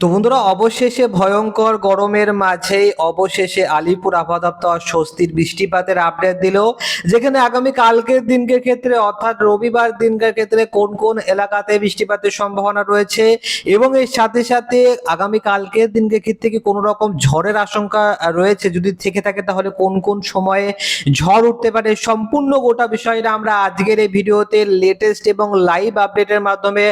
তো বন্ধুরা, অবশেষে ভয়ঙ্কর গরমের মাঝেই অবশেষে আলিপুর আবহাওয়া দপ্তর স্বস্তির বৃষ্টিপাতের আপডেট দিল, যেখানে আগামী কালকের দিনকের ক্ষেত্রে অর্থাৎ রবিবার দিনকের ক্ষেত্রে কোন কোন এলাকাতে বৃষ্টিপাতের সম্ভাবনা রয়েছে এবং এর সাথে সাথে আগামী কালকের দিনকে ক্ষেত্রে কি কোনো রকম ঝড়ের আশঙ্কা রয়েছে যদি থেকে থাকে তাহলে কোন কোন সময়ে ঝড় উঠতে পারে সম্পূর্ণ গোটা বিষয়টা আমরা আজকের এই ভিডিওতে লেটেস্ট এবং লাইভ আপডেটের মাধ্যমে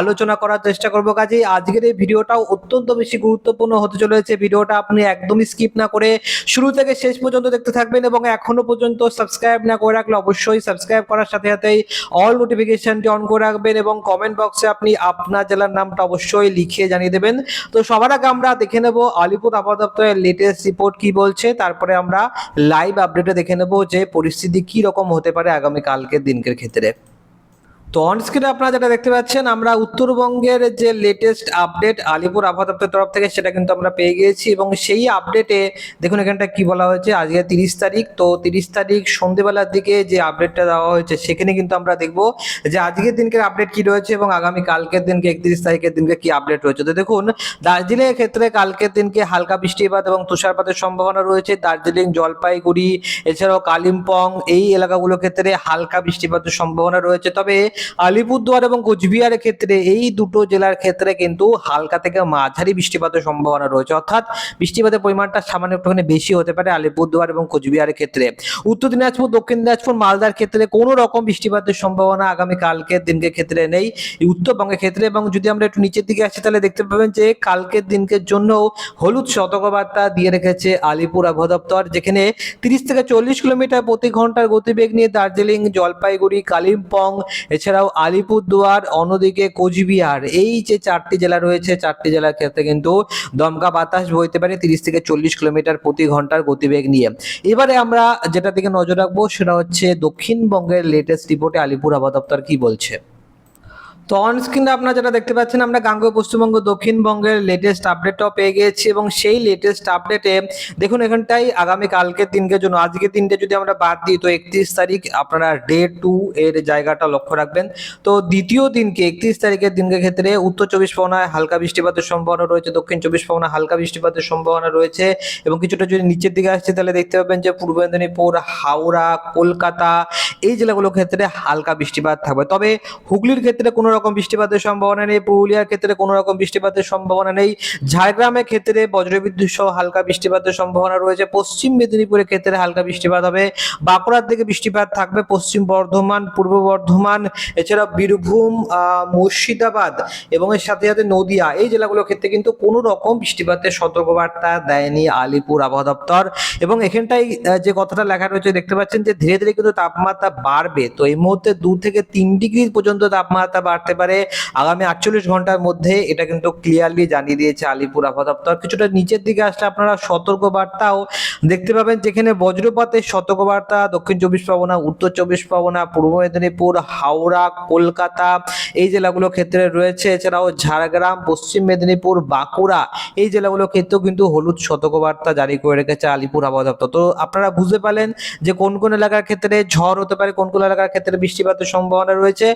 আলোচনা করার চেষ্টা করব। কাজেই আজকের এই ভিডিওটাও অত্যন্ত বেশি গুরুত্বপূর্ণ হতে চলেছে। ভিডিওটা আপনি একদমই স্কিপ না করে শুরু থেকে শেষ পর্যন্ত দেখতে থাকবেন এবং এখনও পর্যন্ত সাবস্ক্রাইব না করে রাখলে অবশ্যই সাবস্ক্রাইব করার সাথে সাথেই অল নোটিফিকেশনটি অন করে রাখবেন এবং কমেন্ট বক্সে আপনি আপনার জেলার নামটা অবশ্যই লিখিয়ে জানিয়ে দেবেন। তো সবার আগে আমরা দেখে নেব আলিপুর আবহাওয়া দপ্তরের লেটেস্ট রিপোর্ট কি বলছে। তারপরে আমরা লাইভ আপডেটে দেখে নেব যে পরিস্থিতি কি রকম হতে পারে আগামী কালকের দিনকের ক্ষেত্রে। তো অন স্ক্রিনে আপনারা যেটা দেখতে পাচ্ছেন, আমরা উত্তরবঙ্গের যে লেটেস্ট আপডেট আলিপুর আবহাওয়া দপ্তরের তরফ থেকে সেটা কিন্তু আমরা পেয়ে গিয়েছি এবং সেই আপডেটে দেখুন এখানটা কি বলা হয়েছে, আজকে তিরিশ তারিখ, তো তিরিশ তারিখ সন্ধেবেলার দিকে যে আপডেটটা দেওয়া হয়েছে সেখানে কিন্তু আমরা দেখব যে আজকের দিনকের আপডেট কি রয়েছে এবং আগামী কালকের দিনকে একত্রিশ তারিখের দিনকে কি আপডেট রয়েছে। তো দেখুন দার্জিলিং এর ক্ষেত্রে কালকের দিনকে হালকা বৃষ্টিপাত এবং তুষারপাতের সম্ভাবনা রয়েছে। দার্জিলিং, জলপাইগুড়ি, এছাড়াও কালিম্পং এই এলাকাগুলোর ক্ষেত্রে হালকা বৃষ্টিপাতের সম্ভাবনা রয়েছে। তবে আলিপুরদুয়ার এবং কোচবিহারের ক্ষেত্রে এই দুটো জেলার ক্ষেত্রে কিন্তু হালকা থেকে মাঝারি বৃষ্টিপাতের সম্ভাবনা রয়েছে। অর্থাৎ বৃষ্টিপাতের পরিমাণটা সামান্য একটুখানি বেশি হতে পারে আলিপুরদুয়ার এবং কোচবিহারের ক্ষেত্রে। উত্তর দিনাজপুর, দক্ষিণ দিনাজপুর, মালদার ক্ষেত্রে কোনো রকম বৃষ্টিপাতের সম্ভাবনা আগামী কালকের দিনকে ক্ষেত্রে নেই। উত্তরবঙ্গের ক্ষেত্রে এবং যদি আমরা একটু নিচের দিকে আসি, তাহলে দেখতে পাবেন যে কালকের দিনকের জন্য হলুদ সতর্কবার্তা দিয়ে রেখেছে আলিপুর আবহাওয়া যেখানে তিরিশ থেকে চল্লিশ কিলোমিটার প্রতি ঘণ্টার গতিবেগ নিয়ে দার্জিলিং, জলপাইগুড়ি, কালিম্পং এছাড়াও আলিপুরদুয়ার, অন্যদিকে কোচবিহার, এই যে চারটি জেলা রয়েছে, চারটি জেলার ক্ষেত্রে কিন্তু দমকা বাতাস বইতে পারে তিরিশ থেকে চল্লিশ কিলোমিটার প্রতি ঘণ্টার গতিবেগ নিয়ে। এবারে আমরা যেটা দিকে নজর রাখব, সেটা হচ্ছে দক্ষিণবঙ্গের লেটেস্ট রিপোর্টে আলিপুর আবহাওয়া দপ্তর কি বলছে। তো অন স্ক্রিনে আপনারা যেটা দেখতে পাচ্ছেন, আমরা গাঙ্গেয় পশ্চিমবঙ্গ দক্ষিণবঙ্গের লেটেস্ট আপডেটটাও পেয়ে গিয়েছি এবং সেই লেটেস্ট আপডেটে দেখুন, এখানটাই আগামী কালকের দিনকে জন্য, আজকের দিনটা যদি আমরা বাদ দিই, তো একত্রিশ তারিখ আপনারা ডে টু এর জায়গাটা লক্ষ্য রাখবেন। তো দ্বিতীয় দিনকে, একত্রিশ তারিখের দিনকে ক্ষেত্রে উত্তর চব্বিশ পরগনায় হালকা বৃষ্টিপাতের সম্ভাবনা রয়েছে, দক্ষিণ চব্বিশ পরগনা হালকা বৃষ্টিপাতের সম্ভাবনা রয়েছে এবং কিছুটা যদি নিচের দিকে আসছে, তাহলে দেখতে পাবেন যে পূর্ব মেদিনীপুর, হাওড়া, কলকাতা, এই জেলাগুলোর ক্ষেত্রে হালকা বৃষ্টিপাত থাকবে। তবে হুগলির ক্ষেত্রে কোনো রকম বৃষ্টিপাতের সম্ভাবনা নেই। পুরুলিয়ার ক্ষেত্রে কোনো রকম বৃষ্টিপাতের সম্ভাবনা নেই। ঝাড়গ্রামের ক্ষেত্রে বজ্রবিদ্যুৎ সহ হালকা বৃষ্টিপাতের সম্ভাবনা রয়েছে। পশ্চিম মেদিনীপুরের ক্ষেত্রে হালকা বৃষ্টিপাত হবে। বাঁকুড়ার দিকে বৃষ্টিপাত থাকবে। পশ্চিম বর্ধমান, পূর্ব বর্ধমান এছাড়া বীরভূম মুর্শিদাবাদ এবং এর সাথে সাথে নদিয়া এই জেলাগুলোর ক্ষেত্রে কিন্তু কোনো রকম বৃষ্টিপাতের সতর্কবার্তা দেয়নি আলিপুর আবহাওয়া দপ্তর। এবং এখানটাই যে কথাটা লেখা রয়েছে দেখতে পাচ্ছেন যে ধীরে ধীরে কিন্তু তাপমাত্রা বাড়বে। তো এই মুহূর্তে দু থেকে তিন ডিগ্রি পর্যন্ত তাপমাত্রা বাড়তে পারে। আগামী আটচল্লিশ ঘণ্টার মধ্যে এটা কিন্তু ক্লিয়ারলি জানিয়ে দিয়েছে আলিপুর আবহাওয়া দপ্তর। কিছুটা নিচের দিকে আসলে আপনারা সতর্কবার্তাও দেখতে পাবেন, যেখানে বজ্রপাতের সতর্কবার্তা, দক্ষিণ চব্বিশ পরগনা, উত্তর চব্বিশ পরগনা, পূর্ব মেদিনীপুর, হাওড়া, কলকাতা এই জেলাগুলোর ক্ষেত্রে রয়েছে। এছাড়াও ঝাড়গ্রাম, পশ্চিম মেদিনীপুর, বাঁকুড়া এই জেলাগুলোর ক্ষেত্রেও কিন্তু হলুদ সতর্কবার্তা জারি করে রেখেছে আলিপুর আবহাওয়া দপ্তর। তো আপনারা বুঝতে পারলেন যে কোন কোন এলাকার ক্ষেত্রে ঝড় হতে পারে, কোন কোন এলাকার ক্ষেত্রে বৃষ্টিপাতের সম্ভাবনা রয়েছে।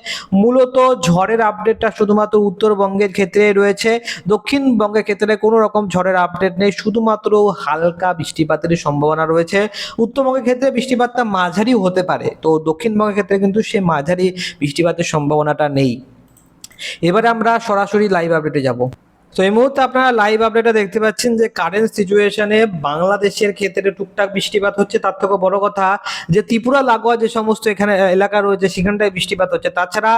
মূলত ঝড়ের আপডেটটা শুধুমাত্র উত্তরবঙ্গের ক্ষেত্রে রয়েছে। দক্ষিণবঙ্গের ক্ষেত্রে কোনো রকম ঝড়ের আপডেট নেই, শুধুমাত্র হালকা বৃষ্টিপাতের সম্ভাবনা রয়েছে। উত্তরবঙ্গের ক্ষেত্রে বৃষ্টিপাতটা মাঝারি হতে পারে, তো দক্ষিণবঙ্গের ক্ষেত্রে কিন্তু সে মাঝারি বৃষ্টিপাতের সম্ভাবনাটা নেই। এবারে আমরা সরাসরি লাইভ আপডেটে যাব। তো এই মুহূর্তে আপনারা লাইভ আপডেটে দেখতে পাচ্ছেন যে কারেন্ট সিচুয়েশনে বাংলাদেশের ক্ষেত্রে টুকটাক বৃষ্টিপাত হচ্ছে। তার থেকে বড় কথা যে ত্রিপুরা, লাগোয়া যে সমস্ত এখানে এলাকা রয়েছে, সেখানটায় বৃষ্টিপাত হচ্ছে। তাছাড়া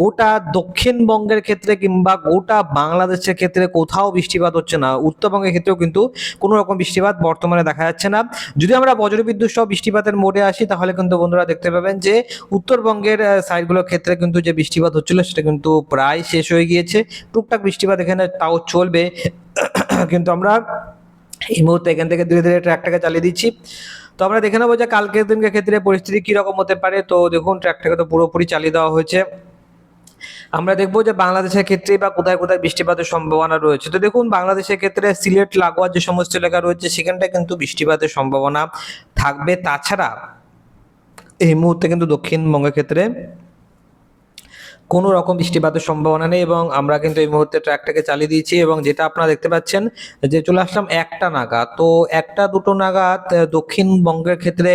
গোটা দক্ষিণবঙ্গের ক্ষেত্রে কিংবা গোটা বাংলাদেশের ক্ষেত্রে কোথাও বৃষ্টিপাত হচ্ছে না। উত্তরবঙ্গের ক্ষেত্রেও কিন্তু কোনো রকম বৃষ্টিপাত বর্তমানে দেখা যাচ্ছে না। যদি আমরা বজ্রবিদ্যুৎ সহ বৃষ্টিপাতের মোড়ে আসি, তাহলে কিন্তু বন্ধুরা দেখতে পাবেন যে উত্তরবঙ্গের সাইডগুলোর ক্ষেত্রে কিন্তু যে বৃষ্টিপাত হচ্ছিল, সেটা কিন্তু প্রায় শেষ হয়ে গিয়েছে। টুকটাক বৃষ্টিপাত এখানে তাও চলবে। কিন্তু আমরা এই মুহূর্তে এখান থেকে ধীরে ধীরে ট্র্যাকটাকে চালিয়ে দিচ্ছি। তো আমরা দেখে নেব যে কালকের দিনকে ক্ষেত্রে পরিস্থিতি কীরকম হতে পারে। তো দেখুন, ট্র্যাকটাকে তো পুরোপুরি চালিয়ে দেওয়া হয়েছে। আমরা দেখব যে বাংলাদেশের ক্ষেত্রে বা কোথায় কোথায় বৃষ্টিপাতের সম্ভাবনা রয়েছে। তো দেখুন, বাংলাদেশের ক্ষেত্রে সিলেট, লাগোয়া যে সমস্ত এলাকা রয়েছে, সেখানটায় কিন্তু বৃষ্টিপাতের সম্ভাবনা থাকবে। তাছাড়া এই মুহূর্তে কিন্তু দক্ষিণবঙ্গের ক্ষেত্রে কোনো রকম বৃষ্টিপাতের সম্ভাবনা নেই এবং আমরা কিন্তু এই মুহূর্তে ট্র্যাকটাকে চালিয়ে দিয়েছি এবং যেটা আপনারা দেখতে পাচ্ছেন যে চলে আসলাম একটা নাগাদ। তো একটা দুটো নাগাদ দক্ষিণবঙ্গের ক্ষেত্রে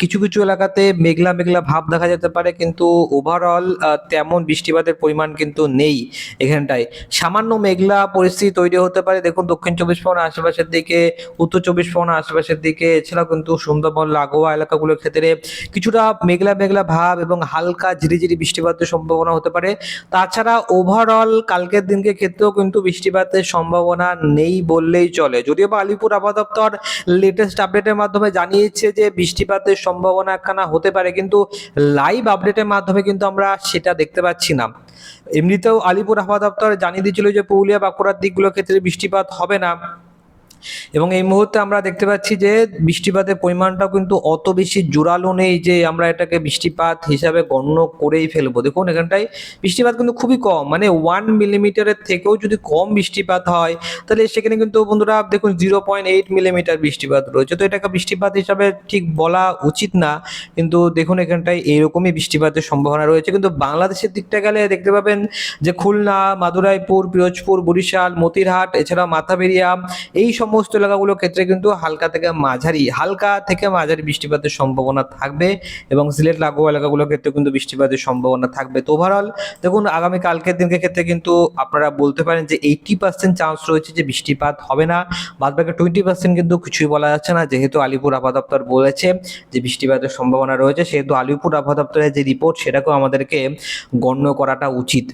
কিছু কিছু এলাকাতে মেঘলা মেঘলা ভাব দেখা যেতে পারে কিন্তু ওভারঅল তেমন বৃষ্টিপাতের পরিমাণ কিন্তু নেই এখানটায়। সামান্য মেঘলা পরিস্থিতি তৈরি হতে পারে। দেখুন, দক্ষিণ চব্বিশ পরগনা আশেপাশের দিকে, উত্তর চব্বিশ পরগনা আশেপাশের দিকে, এছাড়াও কিন্তু সুন্দরবন, লাগোয়া এলাকাগুলোর ক্ষেত্রে কিছুটা মেঘলা মেঘলা ভাব এবং হালকা ঝিরিঝিরি বৃষ্টিপাতের সম্ভাবনা হতে পারে। তাছাড়া ওভারঅল কালকের দিনকে ক্ষেত্রেও কিন্তু বৃষ্টিপাতের সম্ভাবনা নেই বললেই চলে। যদিও বা আলিপুর আবহাওয়া দপ্তর লেটেস্ট আপডেটের মাধ্যমে জানিয়েছে যে বৃষ্টিপাতের সম্ভাবনা একখানা হতে পারে, কিন্তু লাইভ আপডেটের মাধ্যমে কিন্তু আমরা সেটা দেখতে পাচ্ছি না। এমনিতেও আলিপুর আবহাওয়া দপ্তর জানিয়ে দিয়েছিল যে পুরুলিয়া বাঁকুড়ার দিকগুলোর ক্ষেত্রে বৃষ্টিপাত হবে না। এবং এই মুহূর্তে আমরা দেখতে পাচ্ছি যে বৃষ্টিপাতের পরিমাণটাও কিন্তু অত বেশি জোরালো নেই যে আমরা এটাকে বৃষ্টিপাত হিসাবে গণ্য করেই ফেলব। দেখুন, এখানটায় বৃষ্টিপাত কিন্তু খুবই কম মানে ওয়ান মিলিমিটারের থেকেও যদি কম বৃষ্টিপাত হয়, তাহলে সেখানে কিন্তু বন্ধুরা দেখুন জিরো পয়েন্ট এইট মিলিমিটার বৃষ্টিপাত রয়েছে। তো এটাকে বৃষ্টিপাত হিসাবে ঠিক বলা উচিত না, কিন্তু দেখুন এখানটায় এইরকমই বৃষ্টিপাতের সম্ভাবনা রয়েছে। কিন্তু বাংলাদেশের দিকটা গেলে দেখতে পাবেন যে খুলনা, মাদুরাইপুর, পিরোজপুর, বরিশাল, মতিরহাট, এছাড়াও মাথাবেরিয়া, এই সমস্ত এলাকাগুলোর ক্ষেত্রে কিন্তু হালকা থেকে মাঝারি, হালকা থেকে মাঝারি বৃষ্টিপাতের সম্ভাবনা থাকবে এবং সিলেট লাগোয়া এলাকাগুলোর ক্ষেত্রে কিন্তু বৃষ্টিপাতের সম্ভাবনা থাকবে। তো ওভারঅল দেখুন, আগামী কালকের দিনকে ক্ষেত্রে কিন্তু আপনারা বলতে পারেন যে এইটি পার্সেন্ট চান্স রয়েছে যে বৃষ্টিপাত হবে না। বাদ বাকি টোয়েন্টি পার্সেন্ট কিন্তু কিছুই বলা যাচ্ছে না। যেহেতু আলিপুর আবহাওয়া দপ্তর বলেছে যে বৃষ্টিপাতের সম্ভাবনা রয়েছে, সেহেতু আলিপুর আবহাওয়া দপ্তরের যে রিপোর্ট সেটাকেও আমাদেরকে গণ্য করাটা উচিত।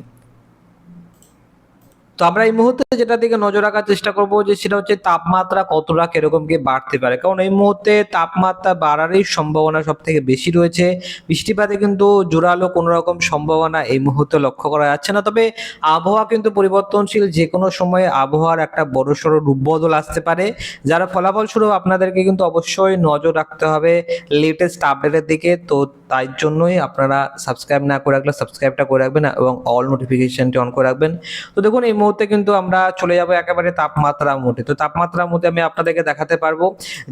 তো আমরা এই মুহূর্তে যেটা দিকে নজর রাখার চেষ্টা করব যে সেটা হচ্ছে তাপমাত্রা কতটা কীরকম কি বাড়তে পারে। কারণ এই মুহূর্তে তাপমাত্রা বাড়ারই সম্ভাবনা সব থেকে বেশি রয়েছে। বৃষ্টিপাতে কিন্তু জোরালো কোনো রকম সম্ভাবনা এই মুহূর্তে লক্ষ্য করা যাচ্ছে না। তবে আবহাওয়া কিন্তু পরিবর্তনশীল যে কোনো সময়ে আবহাওয়ার একটা বড় বড়সড় রূপবদল আসতে পারে। যারা ফলাফলস্বরূপ আপনাদেরকে কিন্তু অবশ্যই নজর রাখতে হবে লেটেস্ট আপডেটের দিকে। তো তাই জন্যই আপনারা সাবস্ক্রাইব না করে রাখলে সাবস্ক্রাইবটা করে রাখবেন এবং অল নোটিফিকেশনটি অন করে রাখবেন। তো দেখুন, এই মুহূর্তে কিন্তু আমরা চলে যাব একেবারে তাপমাত্রার মধ্যে তো তাপমাত্রার মধ্যে আমি আপনাদেরকে দেখাতে পারব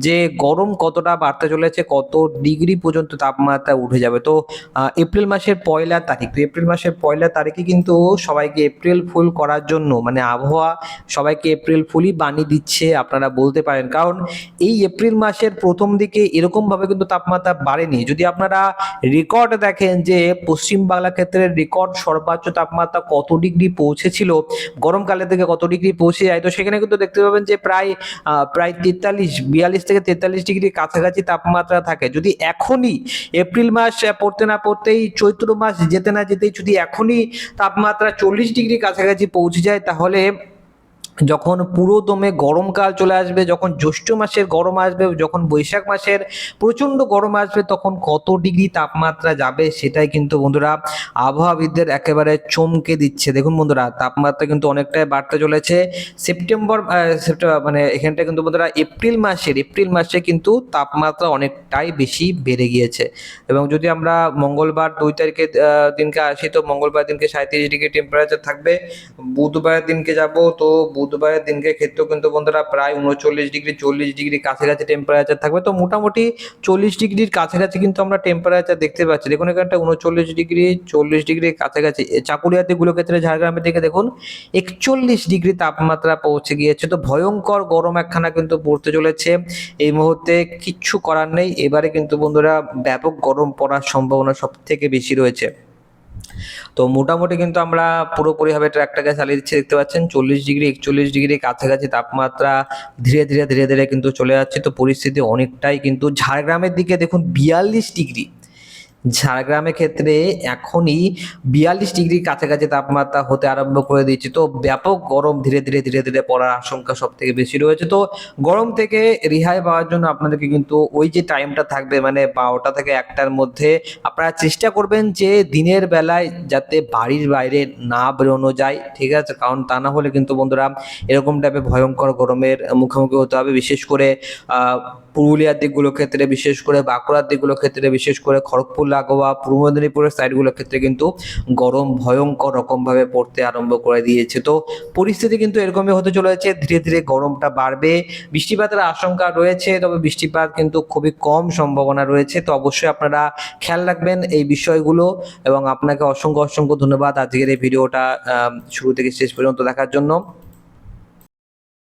যে গরম কতটা বাড়তে চলেছে, কত ডিগ্রি পর্যন্ত তাপমাত্রা উঠে যাবে। তো এপ্রিল মাসের পয়লা তারিখ। তো এপ্রিল মাসের পয়লা তারিখে কিন্তু সবাইকে এপ্রিল ফুল করার জন্য মানে আবহাওয়া সবাইকে এপ্রিল ফুলই বানিয়ে দিচ্ছে আপনারা বলতে পারেন। কারণ এই এপ্রিল মাসের প্রথম দিকে এরকমভাবে কিন্তু তাপমাত্রা বাড়েনি। যদি আপনারা রেকর্ড দেখেন যে পশ্চিম বাংলা ক্ষেত্রে রেকর্ড সর্বোচ্চ তাপমাত্রা কত ডিগ্রি পৌঁছেছিল গরমকালের দিকে কত ডিগ্রি পৌঁছে যায়। তো সেখানে কিন্তু দেখতে পাবেন যে প্রায় প্রায় তেতাল্লিশ, বিয়াল্লিশ থেকে তেতাল্লিশ ডিগ্রি কাছাকাছি তাপমাত্রা থাকে। যদি এখনই এপ্রিল মাস পড়তে না পড়তেই চৈত্র মাস যেতে না যেতেই যদি এখনই তাপমাত্রা চল্লিশ ডিগ্রি কাছাকাছি পৌঁছে যায়, তাহলে যখন পুরো দমে গরমকাল চলে আসবে, যখন জ্যৈষ্ঠ মাসের গরম আসবে, যখন বৈশাখ মাসের প্রচণ্ড গরম আসবে, তখন কত ডিগ্রি তাপমাত্রা যাবে সেটাই কিন্তু বন্ধুরা আবহাওয়াবিদদের একেবারে চমকে দিচ্ছে। দেখুন বন্ধুরা, তাপমাত্রা কিন্তু অনেকটাই বাড়তে চলেছে। সেপ্টেম্বর সেপ্টেম্বর মানে এখানটা কিন্তু বন্ধুরা এপ্রিল মাসের, এপ্রিল মাসে কিন্তু তাপমাত্রা অনেকটাই বেশি বেড়ে গিয়েছে। এবং যদি আমরা মঙ্গলবার দুই তারিখে দিনকে আসি, তো মঙ্গলবার দিনকে সাঁত্রিশ ডিগ্রি টেম্পারেচার থাকবে। বুধবারের দিনকে যাব, তো বুধবারের দিনকে ক্ষেত্রেও কিন্তু বন্ধুরা প্রায় উনচল্লিশ ডিগ্রি, চল্লিশ ডিগ্রি কাছাকাছি টেম্পারেচার থাকবে। তো মোটামুটি চল্লিশ ডিগ্রির কাছাকাছি কিন্তু আমরা টেম্পারেচার দেখতে পাচ্ছি। দেখুন এখানটা উনচল্লিশ ডিগ্রি, চল্লিশ ডিগ্রির কাছাকাছি। এ চাকুরিয়াতে গুলো ক্ষেত্রে ঝাড়গ্রামের দিকে দেখুন, একচল্লিশ ডিগ্রি তাপমাত্রা পৌঁছে গিয়েছে। তো ভয়ঙ্কর গরম একখানা কিন্তু পড়তে চলেছে। এই মুহূর্তে কিচ্ছু করার নেই। এবারে কিন্তু বন্ধুরা ব্যাপক গরম পড়ার সম্ভাবনা সব থেকে বেশি রয়েছে। তো মোটামুটি কিন্তু আমরা পুরোপুরিভাবে ট্র্যাকটাকে চালিয়ে দিচ্ছি, দেখতে পাচ্ছেন চল্লিশ ডিগ্রি একচল্লিশ ডিগ্রি কাছাকাছি তাপমাত্রা ধীরে ধীরে ধীরে ধীরে কিন্তু চলে যাচ্ছে। তো পরিস্থিতি অনেকটাই কিন্তু ঝাড়গ্রামের দিকে দেখুন বিয়াল্লিশ ডিগ্রি ঝাড়গ্রামের ক্ষেত্রে এখনই বিয়াল্লিশ ডিগ্রি কাছাকাছি তাপমাত্রা হতে আরম্ভ করে দিচ্ছে তো ব্যাপক গরম ধীরে ধীরে ধীরে ধীরে পড়ার আশঙ্কা সব থেকে বেশি রয়েছে। তো গরম থেকে রেহাই পাওয়ার জন্য আপনাদেরকে কিন্তু ওই যে টাইমটা থাকবে মানে বারোটা থেকে একটার মধ্যে আপনারা চেষ্টা করবেন যে দিনের বেলায় যাতে বাড়ির বাইরে না বেরোনো যায়। ঠিক আছে? কারণ তা না হলে কিন্তু বন্ধুরা এরকম টাইপের ভয়ঙ্কর গরমের মুখোমুখি হতে হবে। বিশেষ করে পুরুলিয়ার দিকগুলোর ক্ষেত্রে, বিশেষ করে বাঁকুড়ার দিকগুলোর ক্ষেত্রে, বিশেষ করে খড়গপুর লাগোয়া পূর্ব মেদিনীপুরের সাইডগুলোর ক্ষেত্রে কিন্তু গরম ভয়ঙ্কর রকমভাবে পড়তে আরম্ভ করে দিয়েছে। তো পরিস্থিতি কিন্তু এরকমই হতে চলেছে, ধীরে ধীরে গরমটা বাড়বে, বৃষ্টিপাতের আশঙ্কা রয়েছে, তবে বৃষ্টিপাত কিন্তু খুবই কম সম্ভাবনা রয়েছে। তো অবশ্যই আপনারা খেয়াল রাখবেন এই বিষয়গুলো এবং আপনাকে অসংখ্য অসংখ্য ধন্যবাদ। আজকের এই ভিডিওটা শুরু থেকে শেষ পর্যন্ত দেখার জন্য।